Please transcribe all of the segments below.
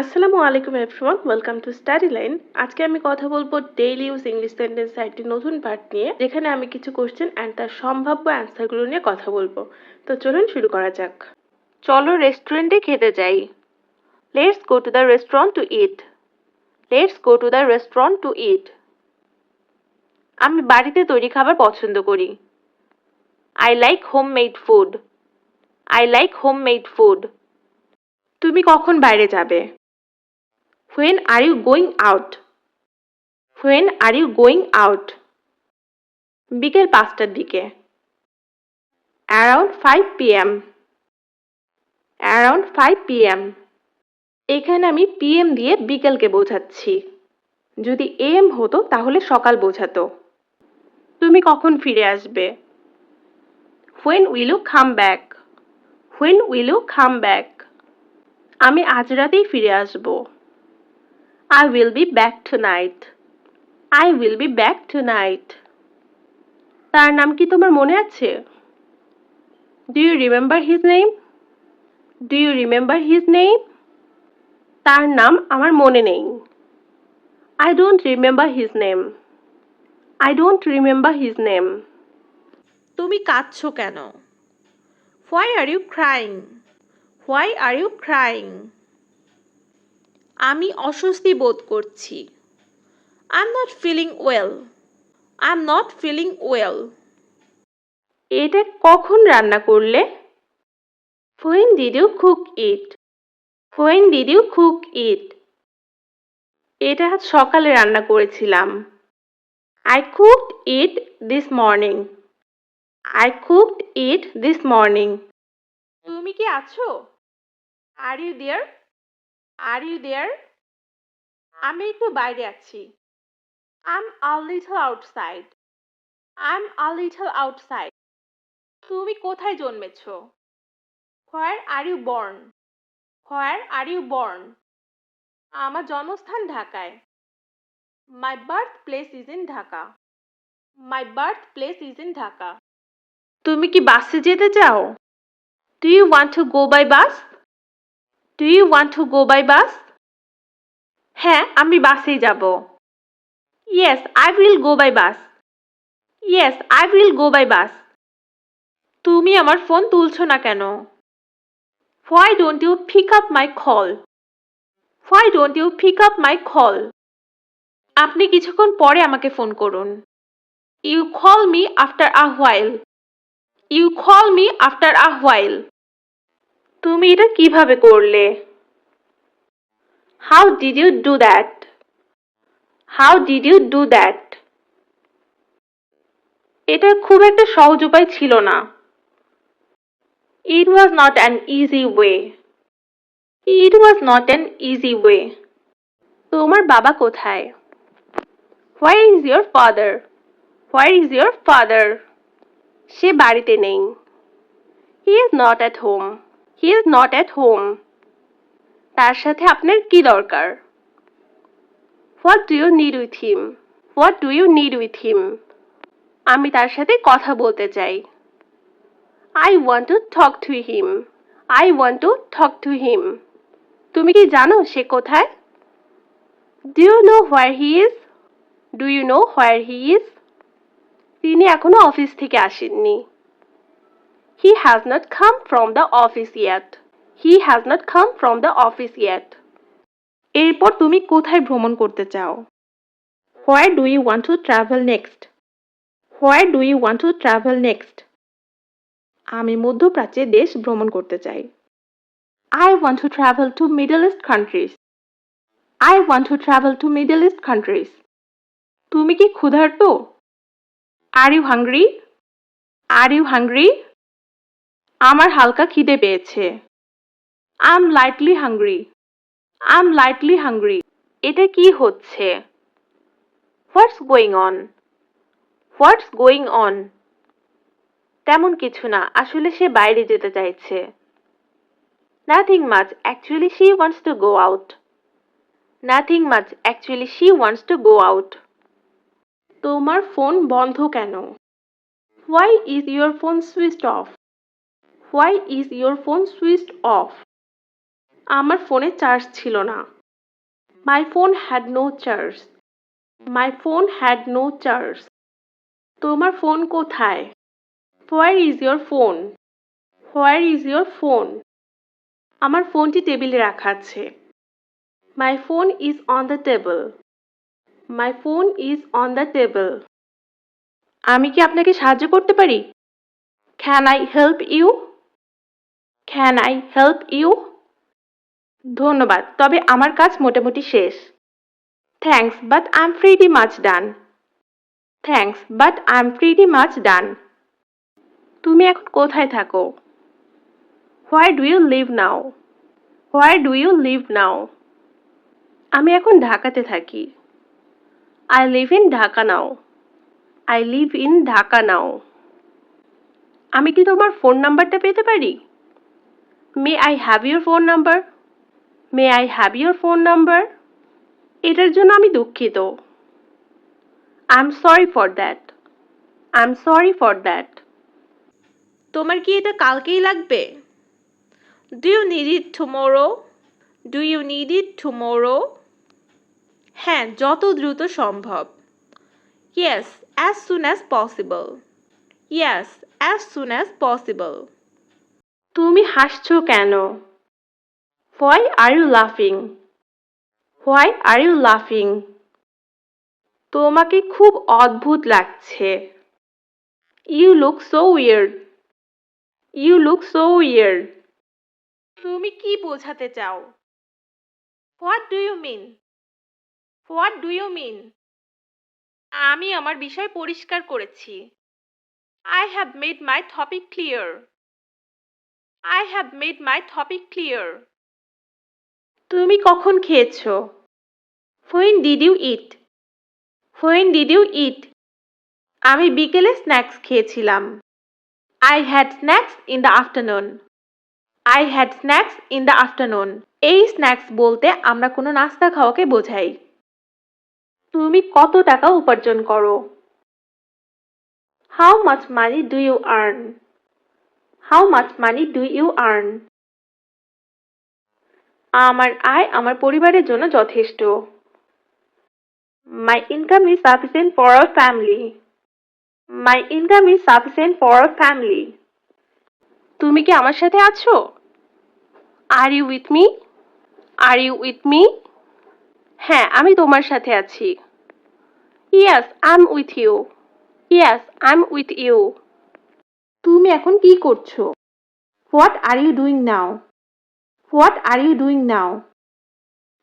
আসসালামু আলাইকুম everyone welcome to study line আজকে আমি কথা বলব ডেইলি ইউজ ইংলিশ সেন্টেন্স একটি নতুন পার্ট নিয়ে, যেখানে আমি কিছু কোশ্চেন অ্যান্ড তার সম্ভাব্য অ্যান্সারগুলো নিয়ে কথা বলব। তো চলুন শুরু করা যাক। চলো রেস্টুরেন্টে খেতে যাই। Let's go to the restaurant to eat let's go to the restaurant to eat আমি বাড়িতে তৈরি খাবার পছন্দ করি। I like home made food I like home made food তুমি কখন বাইরে যাবে? When are you going out? When are you going out? বিকেল পাঁচটার দিকে। Around five PM around five PM এখানে আমি পিএম দিয়ে বিকেলকে বোঝাচ্ছি। যদি এম হতো, তাহলে সকাল বোঝাতো। তুমি কখন ফিরে আসবে? When will you come back when will you come back আমি আজ রাতেই ফিরে আসব। I will be back tonight. I will be back tonight. তার নাম কি তোমার মনে আছে? Do you remember his name do you remember his name তার নাম আমার মনে নেই। I don't remember his name I don't remember his name তুমি কাঁদছো কেন? Why are you crying why are you crying আমি অস্বস্তি বোধ করছি। I am not feeling well I am not feeling well এটা কখন রান্না করলে? When did you cook it when did you cook it এটা আজ সকালে রান্না করেছিলাম। I cooked it this morning I cooked it this morning তুমি কি আছো? Are you there are you there আমি একটু বাইরে আছি। I am a little outside I am a little outside তুমি কোথায় জন্মেছ? Where are you born where are you born আমার জন্মস্থান ঢাকায়। My birth place is in Dhaka my birth place is in Dhaka তুমি কি বাসে যেতে চাও? Do you want to go by bus do you want to go by bus হ্যাঁ আমি বাসেই যাব। Yes I will go by bus yes I will go by bus তুমি আমার ফোন তুলছো না কেন? Why don't you pick up my call why don't you pick up my call আপনি কিছুক্ষণ পরে আমাকে ফোন করুন। You call me after a while you call me after a while তুমি এটা কীভাবে করলে? How did you do that how did you do that এটা খুব একটা সহজ উপায় ছিল না। It was not an easy way it was not an easy way তোমার বাবা কোথায়? Where is your father where is your father সে বাড়িতে নেই। He is not at home he is not at home তার সাথে আপনার কি দরকার? What do you need with him what do you need with him আমি তার সাথে কথা বলতে চাই। I want to talk to him I want to talk to him তুমি কি জানো সে কোথায়? Do you know where he is do you know where he is তিনি এখনও অফিস থেকে আসেননি। He has not come from the office yet he has not come from the office yet এরপর তুমি কোথায় ভ্রমণ করতে চাও? Where do you want to travel next where do you want to travel next আমি মধ্যপ্রাচ্যের দেশ ভ্রমণ করতে চাই। I want to travel to Middle East countries I want to travel to Middle East countries তুমি কি ক্ষুধার্ত? Are you hungry are you hungry আমার হালকা খিদে পেয়েছে। I am lightly hungry I am lightly hungry এটা কি হচ্ছে? What's going on what's going on তেমন কিছু না, আসলে সে বাইরে যেতে চাইছে। Nothing much actually she wants to go out nothing much actually she wants to go out তোমার ফোন বন্ধ কেন? Why is your phone switched off why is your phone switched off আমার ফোনে চার্জ ছিল না। My phone had no charge my phone had no charge তোমার phone কোথায়? Where is your phone where is your phone আমার ফোনটি টেবিলে রাখা আছে। My phone is on the table my phone is on the table আমি কি আপনাকে সাহায্য করতে পারি? Can I help you can I help you ধন্যবাদ, তবে আমার কাজ মোটামুটি শেষ। Thanks but I am pretty much done thanks but I am pretty much done তুমি এখন কোথায় থাকো? Why do you live now why do you live now আমি এখন ঢাকাতে থাকি। I live in Dhaka now I live in Dhaka now আমি কি তোমার ফোন নাম্বারটা পেতে পারি? May I have your phone number may I have your phone number এটার জন্য আমি দুঃখিত। I am sorry for that I am sorry for that তোমার কি এটা কালকেই লাগবে? Do you need it tomorrow do you need it tomorrow হ্যাঁ যত দ্রুত সম্ভব। Yes as soon as possible yes as soon as possible তুমি হাসছো কেন? হোয়াই আর ইউ লাফিং হোয়াই আর ইউ লাফিং তোমাকে খুব অদ্ভুত লাগছে। You look so weird you look so weird তুমি কি বোঝাতে চাও? What do you mean what do you mean আমি আমার বিষয় পরিষ্কার করেছি। I have made my topic clear I have made my topic clear তুমি কখন খেয়েছো? When did you eat when did you eat আমি বিকেলে স্ন্যাক্স খেয়েছিলাম। I had snacks in the afternoon I had snacks in the afternoon এই snacks বলতে আমরা কোনো নাস্তা খাওয়াকে বোঝাই। তুমি কত টাকা উপার্জন করো? How much money do you earn how much money do you earn আমার আয় আমার পরিবারের জন্য যথেষ্ট। My income is sufficient for our family my income is sufficient for our family তুমি কি আমার সাথে আছো? Are you with me are you with me হ্যাঁ আমি তোমার সাথে আছি। Yes I am with you yes I am with you তুমি এখন কি করছ? What are you doing now what are you doing now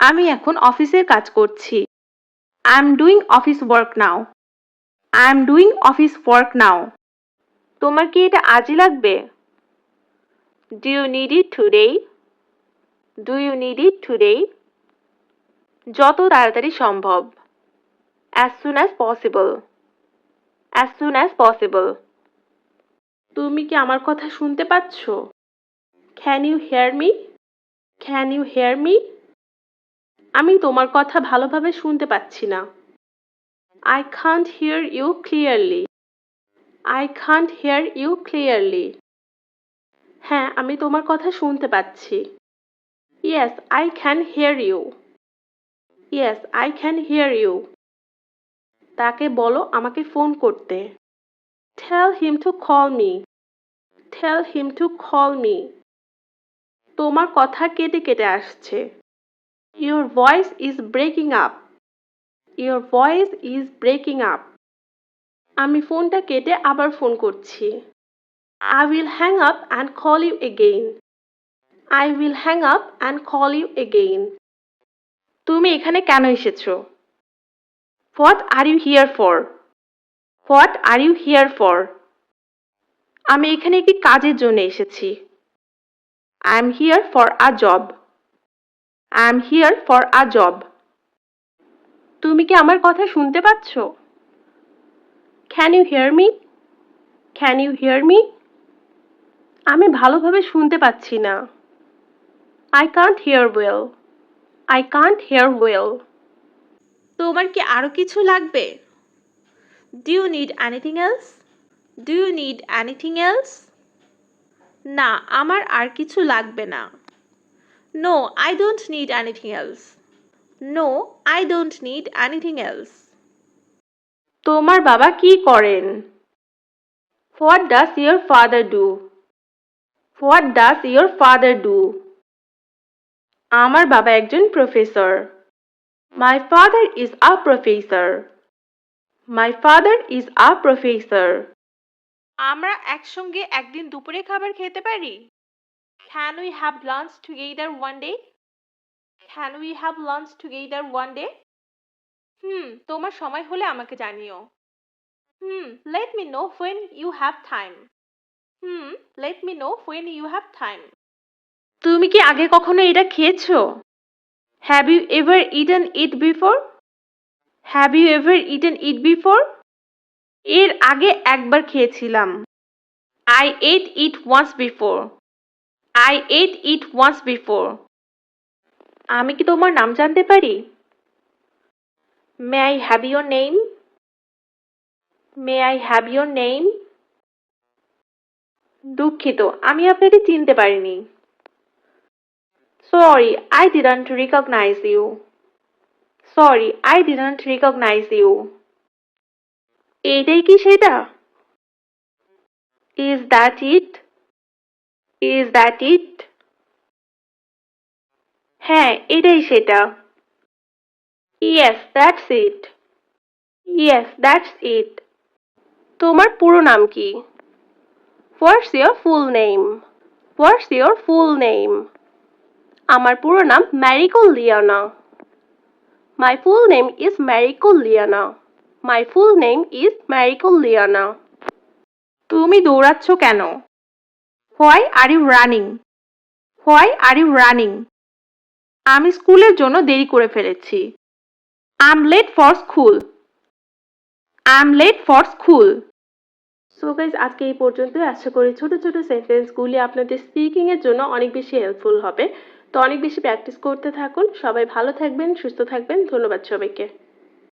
আমি এখন অফিসের কাজ করছি। I am doing office work now I am doing office work now তোমার কি এটা আজই লাগবে? Do you need it today do you need it today যত তাড়াতাড়ি সম্ভব। As soon as possible as soon as possible তুমি কি আমার কথা শুনতে পাচ্ছ? Can you hear me can you hear me আমি তোমার কথা ভালোভাবে শুনতে পাচ্ছি না। I can't hear you clearly I can't hear you clearly হ্যাঁ আমি তোমার কথা শুনতে পাচ্ছি। Yes I can hear you yes I can hear you তাকে বলো আমাকে ফোন করতে। Tell him to call me tell him to call me তোমার কথা কেটে কেটে আসছে। Your voice is breaking up your voice is breaking up আমি ফোনটা কেটে আবার ফোন করছি। I will hang up and call you again I will hang up and call you again তুমি এখানে কেন এসেছ? What are you here for what are you here for? আমি এখানে একটি কাজের জন্য এসেছি। I am here for a job. I am here for a job. তুমি কি আমার কথা শুনতে পাচ্ছ? Can you hear me can you hear me আমি ভালোভাবে শুনতে পাচ্ছি না। I can't hear well I can't hear well তোমার কি আরও কিছু লাগবে? Do you need anything else do you need anything else না আমার আর কিছু লাগবে না No, I don't need anything else. No, I don't need anything else. তোমার বাবা কি করেন What does your father do? What does your father do? আমার বাবা একজন professor My father is a professor. My father is a professor আমরা একসঙ্গে একদিন দুপুরে খাবার খেতে পারি? Can we have lunch together one day can we have lunch together one day হুম তোমার সময় হলে আমাকে জানিও। হুম let me know when you have time hmm let me know when you have time তুমি কি আগে কখনো এটা খেয়েছো? Have you ever eaten it before Have you ever eaten it before? এর আগে একবার খেয়েছিলাম I ate it once before. I ate it once before. আমি কি তোমার নাম জানতে পারি May I have your name? May I have your name? দুঃখিত আমি আপনাকে চিনতে পারিনি Sorry, I didn't recognize you. Sorry I didn't recognize you এইটাই কি সেটা? Is that it is that it হ্যাঁ এটাই সেটা। Yes that's it yes that's it তোমার পুরো নাম কি? What's your full name what's your full name আমার পুরো নাম ম্যারিকুল দিয়ানা my full name is Mariko Liana my full name is Mariko Liana তুমি দৌড়াচ্ছ কেন? Why are you running why are you running আমি স্কুলের জন্য দেরি করে ফেলেছি। I am late for school I am late for school so guys আজকে এই পর্যন্তই। আশা করি ছোট ছোট সেন্টেন্সগুলি আপনাদের স্পিকিংয়ের জন্য অনেক বেশি হেল্পফুল হবে। তো অনেক বেশি প্র্যাকটিস করতে থাকুন। সবাই ভালো থাকবেন সুস্থ থাকবেন। ধন্যবাদ সবাইকে।